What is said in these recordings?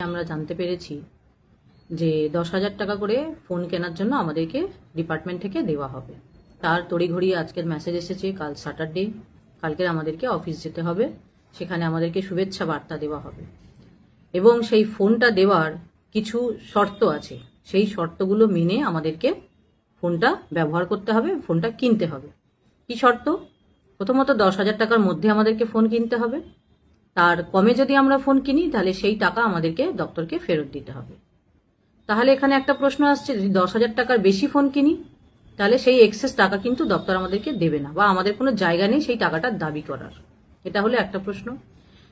আমরা জানতে পেরেছি যে দশ হাজার টাকা করে ফোন কেনার জন্য আমাদেরকে ডিপার্টমেন্ট থেকে দেওয়া হবে। তার তড়িঘড়ি আজকের মেসেজ এসেছে, কাল স্যাটারডে কালকে আমাদেরকে অফিস যেতে হবে, সেখানে আমাদেরকে শুভেচ্ছা বার্তা দেওয়া হবে। এবং সেই ফোনটা দেওয়ার কিছু শর্ত আছে। সেই শর্তগুলো মেনে আমাদেরকে ফোনটা ব্যবহার করতে হবে, ফোনটা কিনতে হবে। কি শর্ত? প্রথমত দশ হাজার টাকার মধ্যে আমাদেরকে ফোন কিনতে হবে। তার কমে যদি আমরা ফোন কিনি, তাহলে সেই টাকা আমাদেরকে দপ্তরকে ফেরত দিতে হবে। তাহলে এখানে একটা প্রশ্ন আসছে, যদি দশ হাজার টাকার বেশি ফোন কিনি, তাহলে সেই এক্সেস টাকা কিন্তু দপ্তর আমাদেরকে দেবে না, বা আমাদের কোনো জায়গা নেই সেই টাকাটার দাবি করার। এটা হলো একটা প্রশ্ন।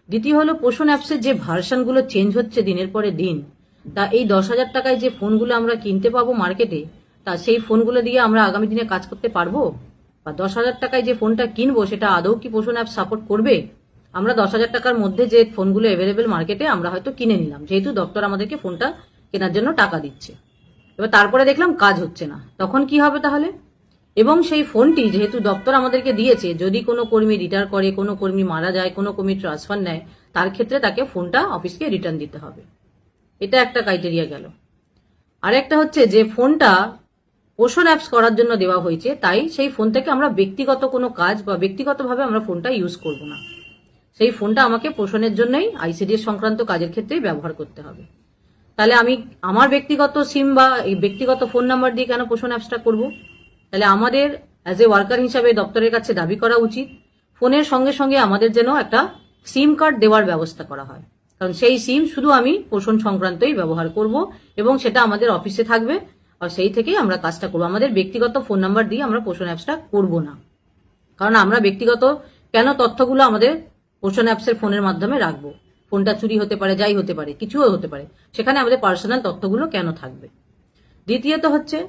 দ্বিতীয় হলো, পোষণ অ্যাপসের যে ভার্সানগুলো চেঞ্জ হচ্ছে দিনের পরে দিন, তা এই দশ হাজার টাকায় যে ফোনগুলো আমরা কিনতে পাবো মার্কেটে তা সেই ফোনগুলো দিয়ে আমরা আগামী দিনে কাজ করতে পারব? বা দশ হাজার টাকায় যে ফোনটা কিনবো, সেটা আদৌ কি পোষণ অ্যাপ সাপোর্ট করবে? আমরা দশ হাজার টাকার মধ্যে যে ফোনগুলো অ্যাভেলেবেল মার্কেটে আমরা হয়তো কিনে নিলাম। যেহেতু দপ্তর আমাদেরকে ফোনটা কেনার জন্য টাকা দিচ্ছে। এবার তারপরে দেখলাম কাজ হচ্ছে না। তখন কি হবে তাহলে? এবং সেই ফোনটি যেহেতু দপ্তর আমাদেরকে দিয়েছে, যদি কোনো কর্মী রিটায়ার করে, কোনো কর্মী মারা যায়, কোনো কর্মী ট্রান্সফার নেয়, তার ক্ষেত্রে তাকে ফোনটা অফিসকে রিটার্ন দিতে হবে। এটা একটা ক্রাইটেরিয়া গেল। আরেকটা হচ্ছে যে ফোনটা পোষণ অ্যাপস করার জন্য দেওয়া হয়েছে, তাই সেই ফোন থেকে আমরা ব্যক্তিগত কোনো কাজ বা ব্যক্তিগতভাবে আমরা ফোনটা ইউজ করব না। সেই ফোনটা আমাকে পোষণের জন্যই আইসিডিএস সংক্রান্ত কাজের ক্ষেত্রেই ব্যবহার করতে হবে। তাহলে আমি আমার ব্যক্তিগত সিম বা এই ব্যক্তিগত ফোন নাম্বার দিয়ে কেন পোষণ অ্যাপসটা করব? তাহলে আমাদের অ্যাজ এ ওয়ার্কার হিসাবে দপ্তরের কাছে দাবি করা উচিত, ফোনের সঙ্গে সঙ্গে আমাদের যেন একটা সিম কার্ড দেওয়ার ব্যবস্থা করা হয়। কারণ সেই সিম শুধু আমি পোষণ সংক্রান্তই ব্যবহার করব এবং সেটা আমাদের অফিসে থাকবে আর সেই থেকেই আমরা কাজটা করব। আমাদের ব্যক্তিগত ফোন নাম্বার দিয়ে আমরা পোষণ অ্যাপসটা করব না। কারণ আমরা ব্যক্তিগত কেন তথ্যগুলো আমাদের পোষণ অ্যাপসের ফোনের মাধ্যমে রাখব। ফোনটা চুরি হতে পারে, যাই হতে পারে, কিছুও হতে পারে। সেখানে আমাদের পার্সোনাল তথ্যগুলো কেন থাকবে? দ্বিতীয়ত হচ্ছে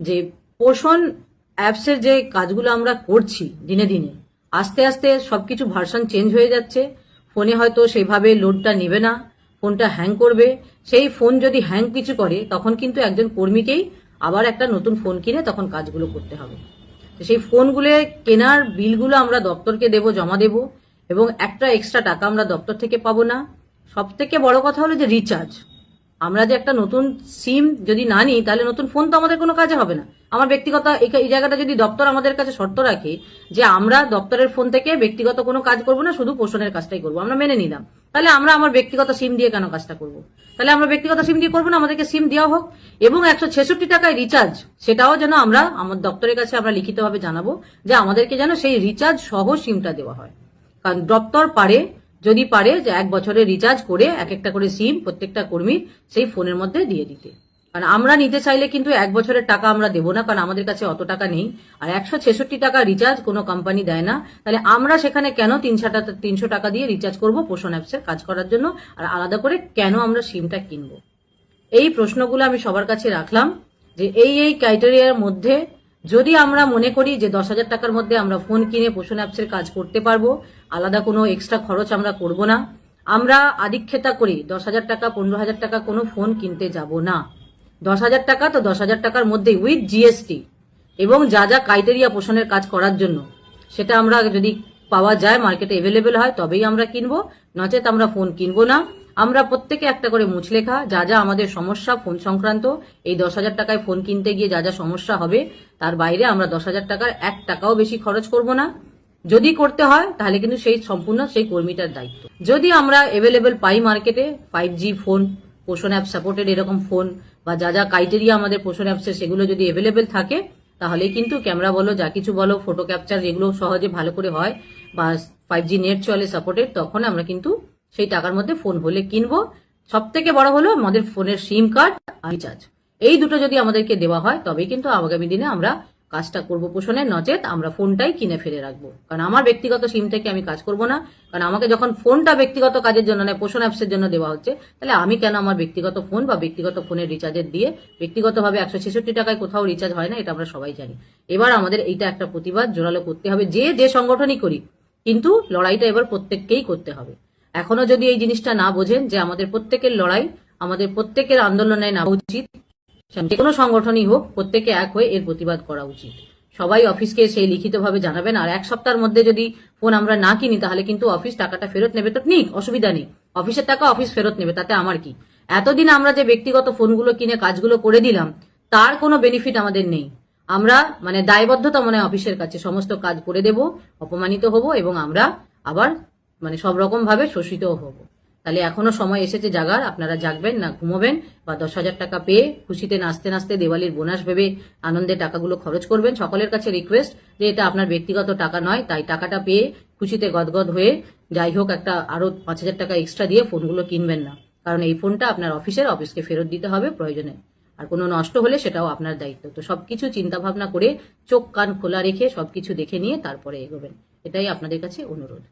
যে পোষণ অ্যাপসের যে কাজগুলো আমরা করছি দিনে দিনে, আস্তে আস্তে সবকিছু ভার্সন চেঞ্জ হয়ে যাচ্ছে। ফোনে হয়তো সেভাবে লোডটা নেবে না, ফোনটা হ্যাং করবে। সেই ফোন যদি হ্যাং কিছু করে, তখন কিন্তু একজন কর্মীকেই আবার একটা নতুন ফোন কিনে তখন কাজগুলো করতে হবে। সেই ফোনগুলো কেনার বিলগুলো আমরা দপ্তরকে দেব, জমা দেব। এবং একটা এক্সট্রা টাকা আমরা দপ্তর থেকে পাবো না। সব থেকে বড় কথা হলো যে রিচার্জ আমরা যে একটা নতুন সিম যদি না নিই, তাহলে নতুন ফোন তো আমাদের কোনো কাজে হবে না। আমার ব্যক্তিগত এই জায়গাটা যদি দপ্তর আমাদের কাছে শর্ত রাখে যে আমরা দপ্তরের ফোন থেকে ব্যক্তিগত কোনো কাজ করব না, শুধু পোষণের কাজটাই করব। আমরা মেনে নিলাম। তাহলে আমরা আমার ব্যক্তিগত সিম দিয়ে কেন কাজটা করব? তাহলে আমরা ব্যক্তিগত সিম দিয়ে করব না, আমাদেরকে সিম দেওয়া হোক। এবং একশো ছেষট্টি টাকায় রিচার্জ সেটাও যেন আমরা আমার দপ্তরের কাছে আমরা লিখিতভাবে জানাব যে আমাদেরকে যেন সেই রিচার্জ সহ সিমটা দেওয়া হয়। কারণ দপ্তর পারে, যদি পারে যে এক বছরে রিচার্জ করে এক একটা করে সিম প্রত্যেকটা কর্মীর সেই ফোনের মধ্যে দিয়ে দিতে। কারণ আমরা নিতে চাইলে কিন্তু এক বছরের টাকা আমরা দেবো না, কারণ আমাদের কাছে অত টাকা নেই। আর একশো ছেষট্টি টাকা রিচার্জ কোনো কোম্পানি দেয় না। তাহলে আমরা সেখানে কেন তিনশো টাকা তিনশো টাকা দিয়ে রিচার্জ করব পোষণ অ্যাপসের কাজ করার জন্য? আর আলাদা করে কেন আমরা সিমটা কিনবো? এই প্রশ্নগুলো আমি সবার কাছে রাখলাম যে এই এই ক্রাইটেরিয়ার মধ্যে যদি আমরা মনে করি যে দশ হাজার টাকার মধ্যে আমরা ফোন কিনে পোষণ অ্যাপসের কাজ করতে পারব, আলাদা কোনো এক্সট্রা খরচ আমরা করব না। আমরা আদিক্ষেতা করি, দশ হাজার টাকা, পনেরো হাজার টাকা কোনো ফোন কিনতে যাব না। দশ হাজার টাকা তো দশ হাজার টাকার মধ্যেই উইথ জিএসটি এবং যা যা ক্রাইটেরিয়া পোষণের কাজ করার জন্য। সেটা আমরা যদি পাওয়া যায় মার্কেটে এভেলেবেল হয়, তবেই আমরা কিনবো। নচেত আমরা ফোন কিনবো না। আমরা প্রত্যেকে একটা করে মুছলেখা যা যা আমাদের সমস্যা, ফোন সংক্রান্ত, এই দশ হাজার টাকায় ফোন কিনতে গিয়ে যা যা সমস্যা হবে, তার বাইরে আমরা দশ হাজার টাকার এক টাকাও বেশি খরচ করব না। যদি করতে হয়, তাহলে কিন্তু সেই সম্পূর্ণ সেই কর্মীটার দায়িত্ব। যদি আমরা এভেলেবেল পাই মার্কেটে ফাইভ জি ফোন পোষণ অ্যাপ সাপোর্টেড এরকম ফোন বা যা যা ক্রাইটেরিয়া আমাদের পোষণ অ্যাপসের সেগুলো যদি এভেলেবেল থাকে, তাহলে কিন্তু ক্যামেরা বলো, যা কিছু বলো ফটো ক্যাপচার যেগুলো সহজে ভালো করে হয়, বা ফাইভ জি নেট চলে সাপোর্টেড তখন আমরা কিন্তু সেই টাকার মধ্যে ফোন হলে কিনবো। সব থেকে বড় হলো আমাদের ফোনের সিম কার্ড আর রিচার্জ এই দুটো যদি আমাদেরকে দেওয়া হয়, তবেই কিন্তু আগামী দিনে আমরা কাজটা করব পোষণের নচেত, আমরা ফোনটাই কিনে ফেলে রাখব। কারণ আমার ব্যক্তিগত সিম থেকে আমি কাজ করব না। কারণ আমাকে যখন ফোনটা ব্যক্তিগত কাজের জন্য নয়, পোষণ অ্যাপসের জন্য দেওয়া হচ্ছে, তাহলে আমি কেন আমার ব্যক্তিগত ফোন বা ব্যক্তিগত ফোনের রিচার্জের দিয়ে ব্যক্তিগতভাবে একশো ছেষট্টি টাকায় কোথাও রিচার্জ হয় না, এটা আমরা সবাই জানি। এবার আমাদের এইটা একটা প্রতিবাদ, জোরালো করতে হবে। যে যে সংগঠনই করি, কিন্তু লড়াইটা এবার প্রত্যেককেই করতে হবে। এখনও যদি এই জিনিসটা না বোঝেন যে আমাদের প্রত্যেকের লড়াই, আমাদের প্রত্যেকের আন্দোলনে না উচিত, যে কোনো সংগঠনই হোক, প্রত্যেকে এক হয়ে এর প্রতিবাদ করা উচিত। সবাই অফিসকে সেই লিখিতভাবে জানাবেন, আর এক সপ্তাহের মধ্যে যদি ফোন আমরা না কিনি, তাহলে কিন্তু অফিস টাকাটা ফেরত নেবে তো? নিক, অসুবিধা নেই। অফিসের টাকা অফিস ফেরত নেবে, তাতে আমার কি? এতদিন আমরা যে ব্যক্তিগত ফোনগুলো কিনে কাজগুলো করে দিলাম, তার কোনো বেনিফিট আমাদের নেই। আমরা মানে দায়বদ্ধতা মনে অফিসের কাছে, সমস্ত কাজ করে দেব, অপমানিত হব এবং আমরা আবার মানে সব রকম ভাবে শোষিতও হব। তাহলে এখনও সময় এসেছে জাগার, আপনারা জাগবেন না, ঘুমোবেন বা দশ হাজার টাকা পেয়ে খুশিতে নাচতে নাচতে দেওয়ালির বোনাস ভেবে আনন্দে টাকাগুলো খরচ করবেন। সকলের কাছে রিকোয়েস্ট যে এটা আপনার ব্যক্তিগত টাকা নয়, তাই টাকাটা পেয়ে খুশিতে গদগদ হয়ে যাই হোক একটা আরও পাঁচ হাজার টাকা এক্সট্রা দিয়ে ফোনগুলো কিনবেন না। কারণ এই ফোনটা আপনার অফিসের অফিসকে ফেরত দিতে হবে প্রয়োজনে। আর কোনো নষ্ট হলে সেটাও আপনার দায়িত্ব। তো সবকিছু চিন্তা ভাবনা করে চোখ কান খোলা রেখে সবকিছু দেখে নিয়ে তারপরে এগোবেন। এটাই আপনাদের কাছে অনুরোধ।